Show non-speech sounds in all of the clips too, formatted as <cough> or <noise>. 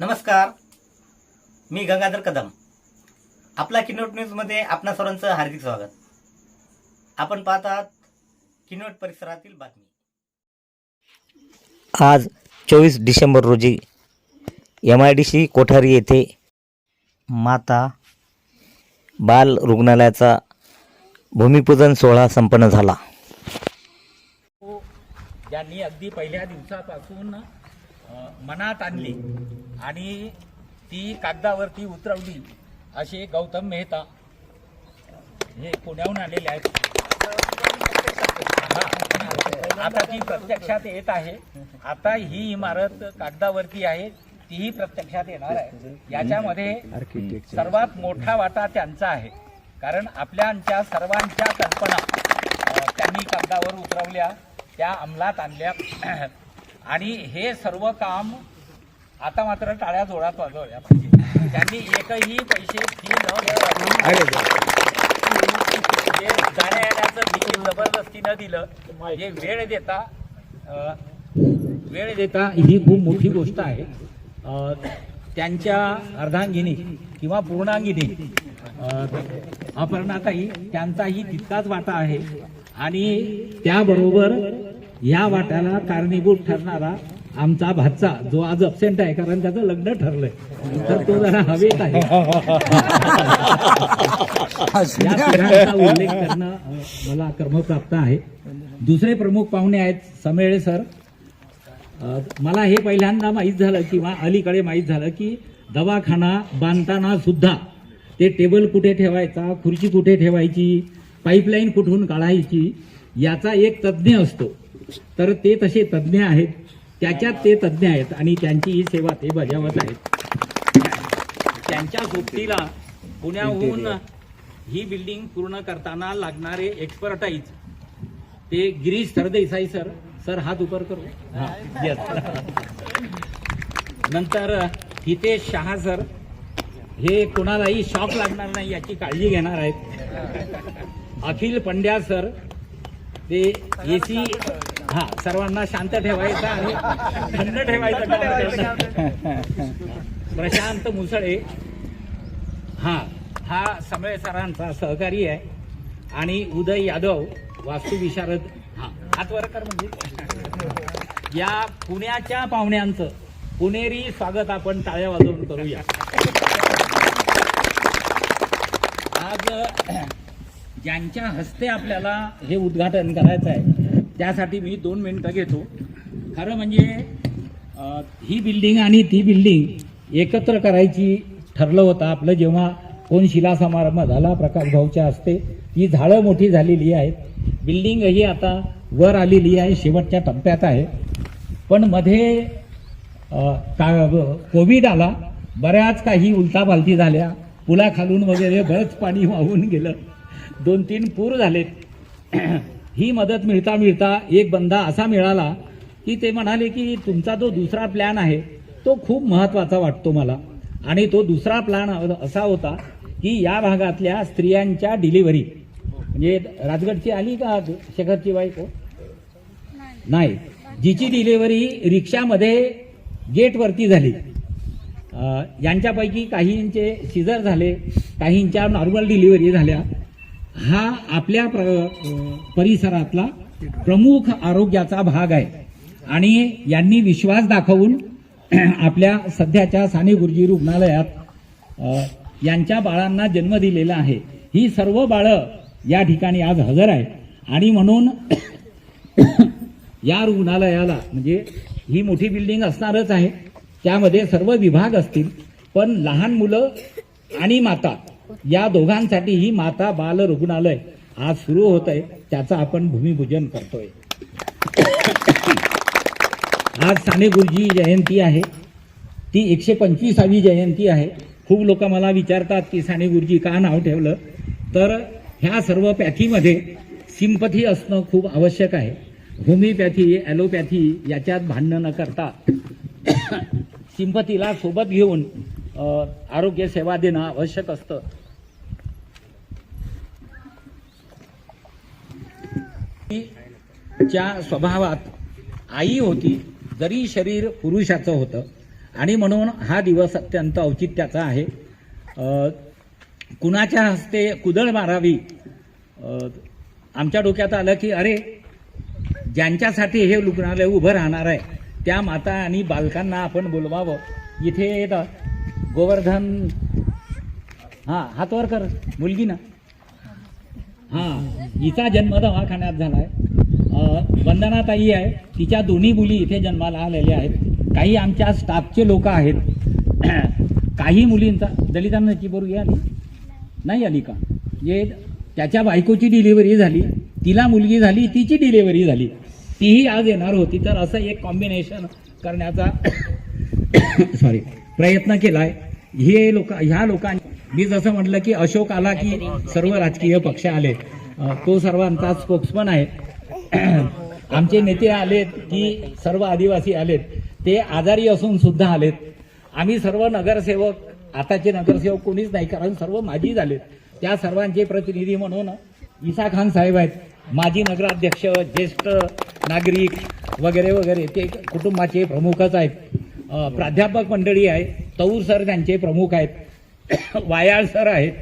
नमस्कार. मी गंगाधर कदम. आपला किनोट न्यूजमध्ये आपणा सर्वांचं हार्दिक स्वागत. आपण पाहत आहात किनोट परिसरातील बातमी. आज चोवीस डिसेंबर रोजी M I D C Kothari येथे माता बाल रुग्णालयाचा भूमिपूजन सोहळा संपन्न झाला. ज्यांनी अगदी पहिल्या दिवसापासून मनात आणली. आणि ती कागदावरती उतरवली असे गौतम मेहता हे पुण्याहून आलेले आहेत. आता ती प्रत्यक्षात येत आहे. आता ही इमारत कागदावरती आहे. तीही प्रत्यक्षात येणार आहे. याच्यामध्ये सर्वात मोठा वाटा त्यांचा आहे. कारण आपल्याच्या सर्वांच्या कल्पना त्यांनी कागदावर उतरवल्या त्या अंमलात आणल्या. आणि हे सर्व काम आता मात्र टाळ्या जोरात वाजवल्या पाहिजे. त्यांनी एकही पैसे फी न जे जाण्या येण्याचं तिकीट जबरदस्ती न दिलं हे वेळ देता वेळ देता ही खूप मोठी गोष्ट आहे. त्यांच्या अर्धांगिनी किंवा पूर्णांगिनी अपर्णाताही त्यांचाही तितकाच वाटा आहे. आणि त्याबरोबर या वाट्याला कारणीभूत ठरणारा आमचा भातचा जो आज अपसेंट आहे कारण त्याचं लग्न ठरलंय. तर तो जरा हवेत आहे. या तिघांचा उल्लेख करणं अ, मला कर्मप्राप्त आहे. दुसरे प्रमुख पाहुणे आहेत समेळे सर. मला हे पहिल्यांदा माहीत झालं किंवा अलीकडे माहीत झालं की दवाखाना बांधताना सुद्धा ते टेबल कुठे ठेवायचा खुर्ची कुठे ठेवायची पाईपलाईन कुठून काढायची याचा एक तज्ज्ञ असतो. तर ते तसे तज्ज्ञ आहेत. त्याच्यात ते तज्ज्ञ आहेत आणि त्यांची ही सेवा ते बजावत आहेत. त्यांच्या सोबतीला पुण्याहून ही बिल्डिंग पूर्ण करताना लागणारे एक्सपर्टाईज ते गिरीश सरदेसाई सर. सर हात उपर करू. हा. नंतर हितेश शहा सर. हे कोणालाही शॉक लागणार नाही याची काळजी घेणार आहेत. अखिल पंड्या सर. ते एसी हा सर्वांना शांत ठेवायचा आणि थंड ठेवायचं. प्रशांत मुसळे हा हा समेळ सरांचा सहकारी आहे. आणि उदय यादव वास्तुविशारद हा हात वर कर म्हणजे. या पुण्याच्या पाहुण्यांचं पुणेरी स्वागत आपण टाळ्या वाजवून करूया. आज ज्यांच्या हस्ते आपल्याला हे उद्घाटन करायचं आहे त्यासाठी मी दोन मिनिटं घेतो. खरं म्हणजे ही बिल्डिंग आणि ती बिल्डिंग एकत्र करायची ठरलं होतं. आपलं जेव्हा कोण शिला समारंभ झाला प्रकाश भाऊच्या हस्ते ही झाडं मोठी झालेली आहेत. बिल्डिंग ही आता वर आलेली आहे शेवटच्या टप्प्यात आहे. पण मध्ये का कोविड आला बऱ्याच काही उलटापालटी झाल्या. पुलाखालून वगैरे बरंच पाणी वाहून गेलं. दोन तीन पूर झालेत. ही मदत मिळता मिळता एक बंदा असा मिळाला की ते म्हणाले की तुमचा जो दुसरा प्लॅन आहे तो खूप महत्त्वाचा वाटतो मला. आणि तो दुसरा प्लॅन असा होता की या भागातल्या स्त्रियांच्या डिलिव्हरी म्हणजे राजगडची आली का शेखरची बायको? नाही. जिची डिलिव्हरी रिक्षामध्ये गेटवरती झाली. यांच्यापैकी काहींचे सिझर झाले काहींच्या नॉर्मल डिलिव्हरी झाल्या. हा आपल्या प्र परिसरातला प्रमुख आरोग्याचा भाग आहे. आणि यांनी विश्वास दाखवून <clears throat> आपल्या सध्याच्या साने गुरुजी रुग्णालयात यांच्या बाळांना जन्म दिलेला आहे. ही सर्व बाळं या ठिकाणी आज हजर आहे आणि म्हणून <clears throat> या रुग्णालयाला म्हणजे ही मोठी बिल्डिंग असणारच आहे. त्यामध्ये सर्व विभाग असतील पण लहान मुलं आणि माता या दोघांसाठी ही माता बाल रुग्णालय आज सुरू होत आहे त्याचं आपण भूमिपूजन करतोय. आज साने गुरुजी जयंती आहे. ती एकशे पंचवीसावी जयंती आहे. खूप लोक मला विचारतात की साने गुरुजी का नाव ठेवलं? तर ह्या सर्व पॅथीमध्ये सिंपथी असणं खूप आवश्यक आहे. होमिओपॅथी ॲलोपॅथी याच्यात भांडणं न करता सिंपथीला सोबत घेऊन आरोग्य सेवा देणं आवश्यक असतं. च्या स्वभावात आई होती जरी शरीर पुरुषाचं होतं. आणि म्हणून हा दिवस अत्यंत औचित्याचा आहे. कुणाच्या हस्ते कुदळ मारावी आमच्या डोक्यात आलं की अरे ज्यांच्यासाठी हे रुग्णालय उभं राहणार आहे त्या माता आणि बालकांना आपण बोलवावं. इथे येतं गोवर्धन हां हातवर कर मुलगी ना हां. हिचा जन्म दवाखान्यात झाला आहे आहे. तिच्या दोन्ही मुली इथे जन्माला आलेल्या आहेत. काही आमच्या स्टाफचे लोक आहेत. <clears throat> काही मुलींचा दलितांची बरोबर आली? नाही आली का? जे त्याच्या बायकोची डिलिव्हरी झाली. तिला मुलगी झाली तिची डिलिव्हरी झाली. तीही आज येणार होती. तर असं एक कॉम्बिनेशन करण्याचा <coughs> सॉरी प्रयत्न केलाय. हे लोक ह्या लोकांनी मी जसं म्हटलं की अशोक आला की सर्व राजकीय पक्ष आले. तो सर्वांचा स्पोक्समन आहे. <clears throat> आमचे नेते आलेत की सर्व आदिवासी आलेत. ते आजारी असून सुद्धा आलेत. आम्ही सर्व नगरसेवक आताचे नगरसेवक कोणीच नाही कारण सर्व माजी झालेत. त्या सर्वांचे प्रतिनिधी म्हणून इसा खान साहेब आहेत. माजी नगराध्यक्ष ज्येष्ठ नागरिक वगैरे वगैरे ते कुटुंबाचे प्रमुखच आहेत. प्राध्यापक मंडळी आहे. तौर सर त्यांचे प्रमुख आहेत. <coughs> वायाळ सर आहेत.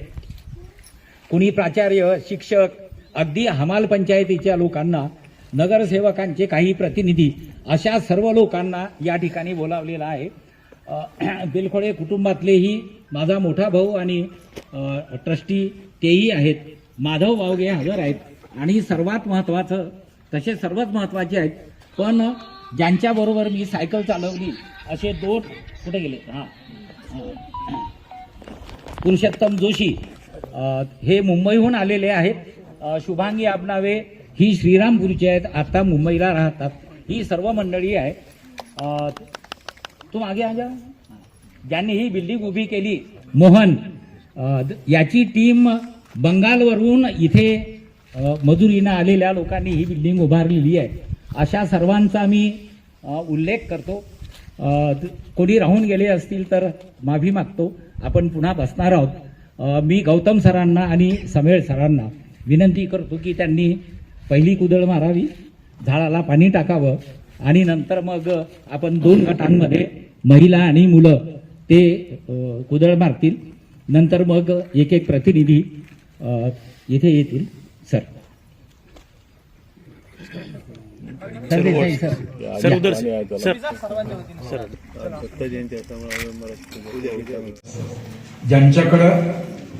कुणी प्राचार्य शिक्षक अगदी हमाल पंचायतीच्या लोकांना नगरसेवकांचे काही प्रतिनिधी अशा सर्व लोकांना या ठिकाणी बोलावलेलं आहे. <coughs> बिलखोडे कुटुंबातलेही माझा मोठा भाऊ आणि ट्रस्टी तेही आहेत. माधव वावगे हजर आहेत. आणि सर्वात महत्त्वाचं तसे सर्वच महत्त्वाचे आहेत. पण ज्यांच्याबरोबर मी सायकल चालवली असे दोन कुठे गेले? हां. पुरुषोत्तम जोशी हे मुंबईहून आलेले आहेत. शुभांगी आबनावे ही श्रीरामपूरची आहेत. आता मुंबईला राहतात. ही सर्व मंडळी आहे तू मागे आजा. ज्यांनी ही बिल्डिंग उभी केली मोहन द- याची टीम बंगालवरून इथे मजुरीनं आलेल्या लोकांनी ही बिल्डिंग उभारलेली आहे. अशा सर्वांचा मी उल्लेख करतो. कोणी राहून गेले असतील तर माफी मागतो. आपण पुन्हा बसणार आहोत. मी गौतम सरांना आणि समेळ सरांना विनंती करतो की त्यांनी पहिली कुदळ मारावी झाडाला पाणी टाकावं आणि नंतर मग आपण दोन गटांमध्ये महिला आणि मुलं ते कुदळ मारतील. नंतर मग एक एक प्रतिनिधी येथे इथे येतील. Sir. Sir Desai sir sir उधर जयंती ज्यांच्याकडं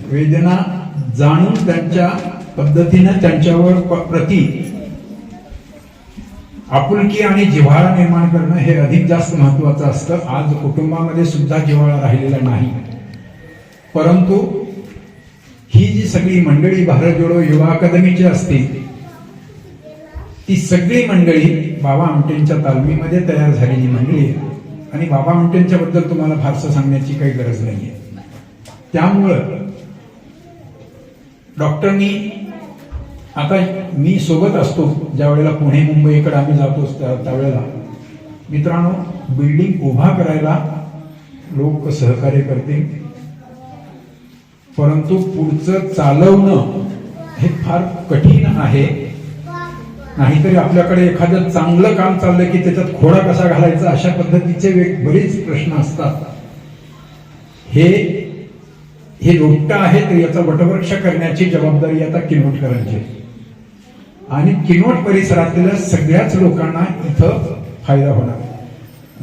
वेदना जाणून त्यांच्या पद्धतीनं त्यांच्यावर प्रती प्रति आपुलकी आणि जिव्हाळा निर्माण करणं हे अधिक जास्त महत्वाचं असतं. आज कुटुंबामध्ये सुद्धा जिव्हाळा राहिलेला नाही. परंतु ही जी सगळी मंडळी भारत जोडो युवा अकादमीची असतील ती सगळी मंडळी बाबा आमटेंच्या तालमीमध्ये तयार झालेली मंडळी आहे आणि बाबा आमटेंच्या बद्दल तुम्हाला फारसं सांगण्याची काही गरज नाही आहे त्यामुळं डॉक्टरनी आता मी सोबत असतो ज्या वेळेला पुणे मुंबईकडे आम्ही जातो त्या- त्यावेळेला. मित्रांनो बिल्डिंग उभा करायला लोक सहकार्य करतील. परंतु पुढचं चालवणं हे फार कठीण आहे. नाहीतरी आपल्याकडे एखादं चांगलं काम चाललं की त्याच्यात खोडा कसा घालायचा अशा पद्धतीचे वेग बरेच प्रश्न असतात. हे हे रोपटं आहे तर याचा वटवृक्ष करण्याची जबाबदारी आता किनवटकरांची आहे. आणि किनवट परिसरातल्या सगळ्याच लोकांना इथं फायदा होणार.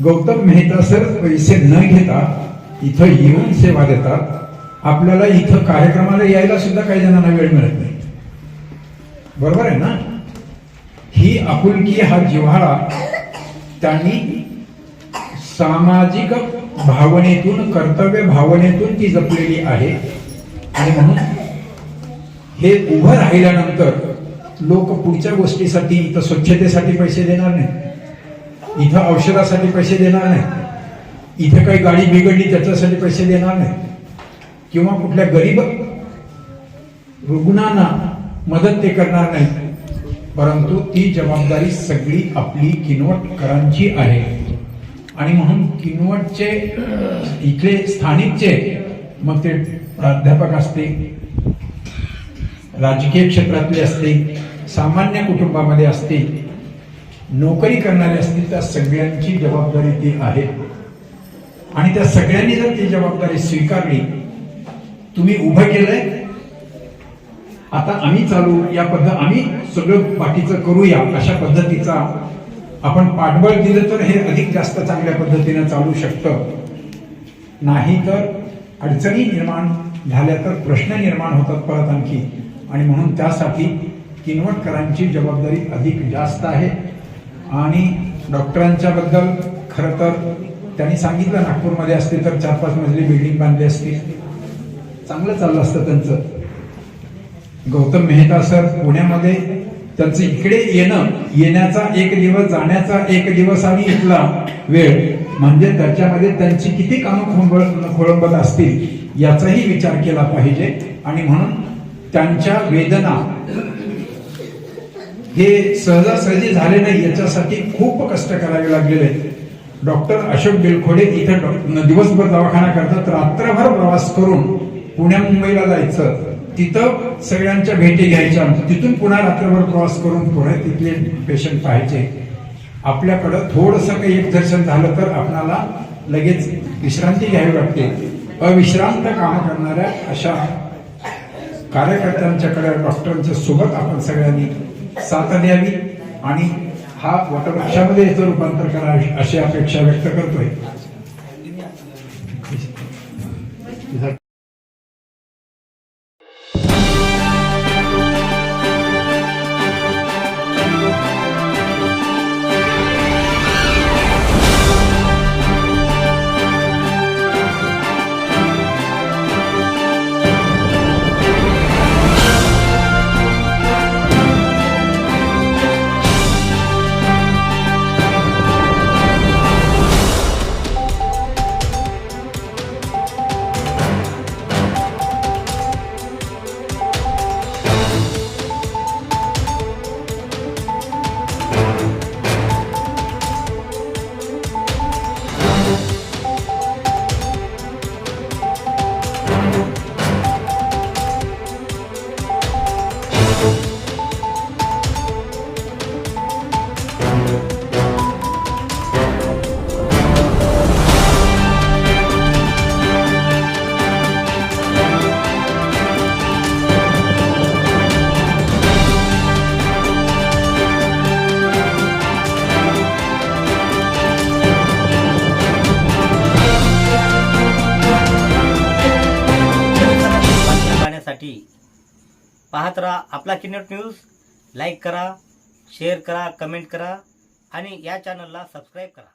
गौतम मेहता सर पैसे न घेता इथं येऊन सेवा देतात. आपल्याला इथं कार्यक्रमाला यायला सुद्धा काही जणांना वेळ मिळत नाही. बरोबर आहे ना? ही आपुलकी हा जिव्हाळा त्यांनी सामाजिक भावनेतून कर्तव्य भावनेतून ती जपलेली आहे. आणि म्हणून हे उभं राहिल्यानंतर लोक पुढच्या गोष्टीसाठी इथं स्वच्छतेसाठी पैसे देणार नाही इथं औषधासाठी पैसे देणार नाही इथं काही गाडी बिघडली त्याच्यासाठी पैसे देणार नाही किंवा कुठल्या गरीब रुग्णांना मदत ते करणार नाही परंतु ती जबाबदारी सगळी आपली किनवटकरांची आहे. आणि म्हणून किनवटचे इथले स्थानिकचे मग ते प्राध्यापक असतील राजकीय क्षेत्रातले असतील सामान्य कुटुंबामध्ये असतील नोकरी करणारे असतील त्या सगळ्यांची जबाबदारी ती आहे. आणि त्या सगळ्यांनी जर ती जबाबदारी स्वीकारली तुम्ही उभं केलंय आता आम्ही चालू या पद्धत आम्ही सगळं बाकीचं करूया अशा पद्धतीचा आपण पाठबळ दिलं तर हे अधिक जास्त चांगल्या पद्धतीनं चालू शकतं. नाही तर अडचणी निर्माण झाल्या तर प्रश्न निर्माण होतात परत आणखी. आणि म्हणून त्यासाठी किनवटकरांची जबाबदारी अधिक जास्त आहे. आणि डॉक्टरांच्या बद्दल खरं तर त्यांनी सांगितलं नागपूरमध्ये असते तर चार पाच मजली बिल्डिंग बांधली असती. चांगलं चाललं असतं त्यांचं. गौतम मेहता सर पुण्यामध्ये. त्यांचं इकडे येणं येण्याचा एक दिवस जाण्याचा एक दिवस आणि इथला वेळ. म्हणजे त्याच्यामध्ये त्यांची किती कामं खोंबळ खोळंबत असतील याचाही विचार केला पाहिजे. आणि म्हणून त्यांच्या वेदना हे सहजासहजी झाले नाही याच्यासाठी खूप कष्ट करावे लागलेले आहेत. डॉक्टर अशोक बिलखोडे इथे डॉ- दिवसभर दवाखाना करतात. रात्रभर प्रवास करून पुण्या मुंबईला जायचं. तिथं सगळ्यांच्या भेटी घ्यायच्या. तिथून पुन्हा रात्रभर क्रॉस करून पुढे तिथले पेशंट पाहायचे. आपल्याकडं थोडंसं काही एक दर्शन झालं तर आपणाला लगेच विश्रांती घ्यावी लागते अविश्रांत कामं करणाऱ्या अशा कार्यकर्त्यांच्याकडे डॉक्टरांच्या सोबत आपण सगळ्यांनी साथ द्यावी आणि हा वटवृक्षामध्ये याचं रूपांतर करावे अशी अपेक्षा व्यक्त करतोय. आपला किन्नट न्यूज लाईक करा शेअर करा कमेंट करा आणि या चॅनलला सबस्क्राईब करा.